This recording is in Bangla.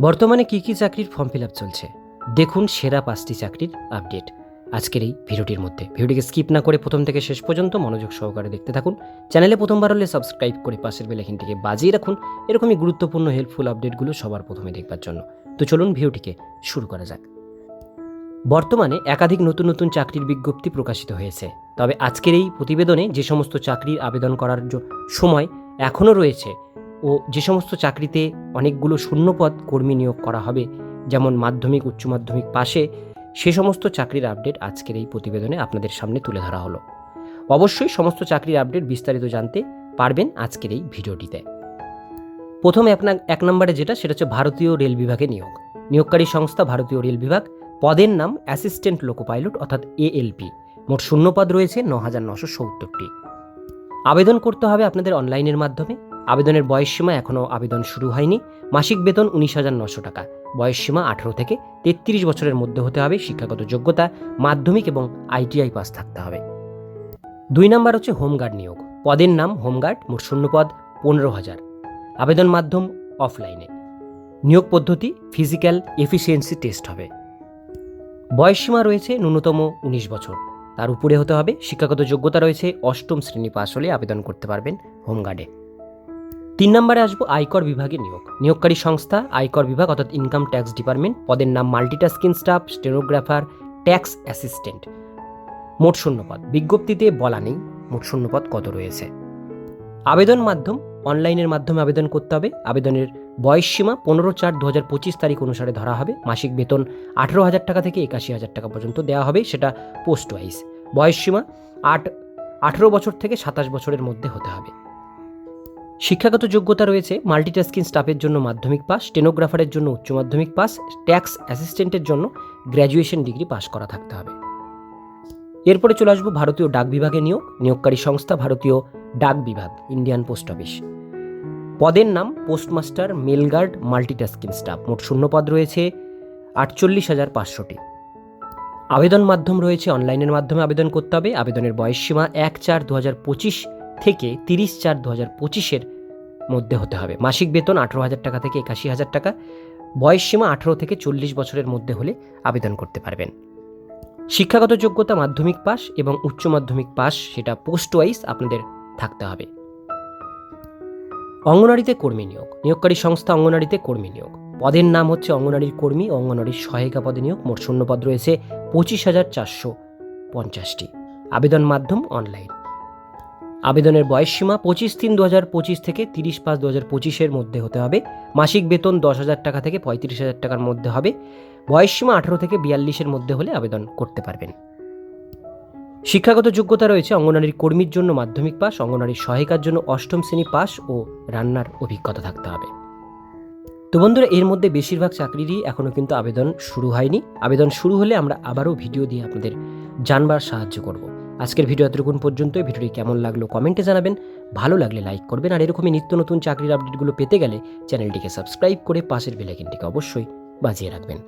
বর্তমানে কী কী চাকরির ফর্ম ফিল আপ চলছে? দেখুন সেরা পাঁচটি চাকরির আপডেট। আজকের এই ভিডিওটির মধ্যে। ভিডিওটিকে স্কিপ না করে প্রথম থেকে শেষ পর্যন্ত মনোযোগ সহকারে দেখতে থাকুন। চ্যানেলে প্রথমবার হলে সাবস্ক্রাইব করে পাশের বেলাইকিনটিকে বাজিয়ে রাখুন। এরকমই গুরুত্বপূর্ণ হেল্পফুল আপডেটগুলো সবার প্রথমে দেখবার জন্য। তো চলুন ভিডিওটিকে শুরু করা যাক। বর্তমানে একাধিক নতুন নতুন চাকরির বিজ্ঞপ্তি প্রকাশিত হয়েছে। তবে আজকের এই প্রতিবেদনে যে সমস্ত চাকরির আবেদন করার সময় এখনও রয়েছে ও যে সমস্ত চাকরিতে অনেকগুলো শূন্যপদ কর্মী নিয়োগ করা হবে, যেমন মাধ্যমিক, উচ্চ মাধ্যমিক পাশে, সে সমস্ত চাকরির আপডেট আজকের এই প্রতিবেদনে আপনাদের সামনে তুলে ধরা হলো। অবশ্যই সমস্ত চাকরির আপডেট বিস্তারিত জানতে পারবেন আজকের এই ভিডিওটিতে। প্রথম আপনার এক নম্বরে যেটা, সেটা হচ্ছে ভারতীয় রেল বিভাগে নিয়োগ। নিয়োগকারী সংস্থা ভারতীয় রেল বিভাগ, পদের নাম অ্যাসিস্ট্যান্ট লোকো পাইলট অর্থাৎ এএলপি। মোট শূন্যপদ রয়েছে ন হাজার নশো সত্তরটি। আবেদন করতে হবে আপনাদের অনলাইনের মাধ্যমে। আবেদনের বয়সসীমা এখনও আবেদন শুরু হয়নি। মাসিক বেতন উনিশ হাজার নশো টাকা। বয়সসীমা আঠারো থেকে তেত্রিশ বছরের মধ্যে হতে হবে। শিক্ষাগত যোগ্যতা, মাধ্যমিক এবং আইটিআই পাস থাকতে হবে। দুই নাম্বার হচ্ছে হোমগার্ড নিয়োগ। পদের নাম হোমগার্ড, মোট শূন্যপদ পনেরো হাজার। আবেদন মাধ্যম অফলাইনে। নিয়োগ পদ্ধতি, ফিজিক্যাল এফিসিয়েন্সি টেস্ট হবে। বয়সসীমা রয়েছে ন্যূনতম উনিশ বছর। তার উপরে হতে হবে। শিক্ষাগত যোগ্যতা রয়েছে অষ্টম শ্রেণি পাশ হলে আবেদন করতে পারবেন হোমগার্ডে। তিন নম্বরে আসব আয়কর বিভাগে নিয়োগ। নিয়োগকারী সংস্থা, আয়কর বিভাগ অর্থাৎ ইনকাম ট্যাক্স ডিপার্টমেন্ট পদের নাম multitasking staff stenographer tax assistant মোট শূন্যপদ। বিজ্ঞপ্তিতে বলা নেই মোট শূন্যপদ কত রয়েছে। আবেদন মাধ্যম, অনলাইনের মাধ্যমে আবেদন করতে হবে। আবেদনের বয়সসীমা পনেরো চার দু হাজার পঁচিশ তারিখ অনুসারে ধরা হবে। মাসিক বেতন আঠেরো হাজার টাকা থেকে একাশি হাজার টাকা পর্যন্ত দেওয়া হবে, সেটা পোস্ট ওয়াইজ বয়সসীমা আট, আঠেরো বছর থেকে সাতাশ বছরের মধ্যে হতে হবে। শিক্ষাগত যোগ্যতা রয়েছে মাল্টিটাস্কিং স্টাফের জন্য মাধ্যমিক পাস স্টেনোগ্রাফারের জন্য উচ্চ মাধ্যমিক পাস ট্যাক্স অ্যাসিস্ট্যান্টের জন্য গ্র্যাজুয়েশন ডিগ্রি পাস করা থাকতে হবে। এরপরে চলে আসব ভারতীয় ডাক বিভাগে নিয়োগ, নিয়োগকারী সংস্থা ভারতীয় ডাক বিভাগ ইন্ডিয়ান পোস্ট অফিস পদের নাম পোস্টমাস্টার মেলগার্ড মাল্টিটাস্কিং স্টাফ মোট শূন্য পদ রয়েছে আটচল্লিশ হাজার পাঁচশোটি। আবেদন মাধ্যম রয়েছে অনলাইনের মাধ্যমে আবেদন করতে হবে। আবেদনের বয়সসীমা এক চার দু হাজার পঁচিশ। থেকে তিরিশ চার দু হাজার পঁচিশের মধ্যে হতে হবে। মাসিক বেতন আঠেরো হাজার টাকা থেকে একাশি হাজার টাকা। বয়সসীমা আঠেরো থেকে চল্লিশ বছরের মধ্যে হলে আবেদন করতে পারবেন। শিক্ষাগত যোগ্যতা মাধ্যমিক পাস এবং উচ্চ মাধ্যমিক পাস সেটা পোস্ট ওয়াইজ আপনাদের থাকতে হবে। অঙ্গনারীতে কর্মী নিয়োগ। নিয়োগকারী সংস্থা অঙ্গনারীতে কর্মী নিয়োগ। পদের নাম হচ্ছে অঙ্গনারীর কর্মী অঙ্গনারীর সহায়িকা পদে নিয়োগ। মোট শূন্যপদ রয়েছে পঁচিশ হাজার চারশো পঞ্চাশটি। আবেদন মাধ্যম অনলাইন। আবেদনের বয়সসীমা পঁচিশ তিন দু হাজার পঁচিশ থেকে তিরিশ পাঁচ দু হাজার পঁচিশের মধ্যে হতে হবে। মাসিক বেতন দশ হাজার টাকা থেকে পঁয়ত্রিশ হাজার টাকার মধ্যে হবে। বয়সসীমা আঠারো থেকে বিয়াল্লিশের মধ্যে হলে আবেদন করতে পারবেন। শিক্ষাগত যোগ্যতা রয়েছে অঙ্গনারীর কর্মীর জন্য মাধ্যমিক পাস অঙ্গনারীর সহায়িকার জন্য অষ্টম শ্রেণি পাস ও রান্নার অভিজ্ঞতা থাকতে হবে। তো বন্ধুরা, এর মধ্যে বেশিরভাগ চাকরিরই এখনও কিন্তু আবেদন শুরু হয়নি। আবেদন শুরু হলে আমরা আবারও ভিডিও দিয়ে আপনাদের জানবার সাহায্য করব। আজকের ভিডিও এতটুকুন পর্যন্ত। ভিডিওটি কেমন লাগল কমেন্টে জানাবেন। ভালো লাগলে লাইক করবেন। আর এরকমই নিত্য নতুন চাকরির আপডেটগুলো পেতে গেলে চ্যানেলটিকে সাবস্ক্রাইব করে পাশের বেলাইকিনটিকে অবশ্যই বাজিয়ে রাখবেন।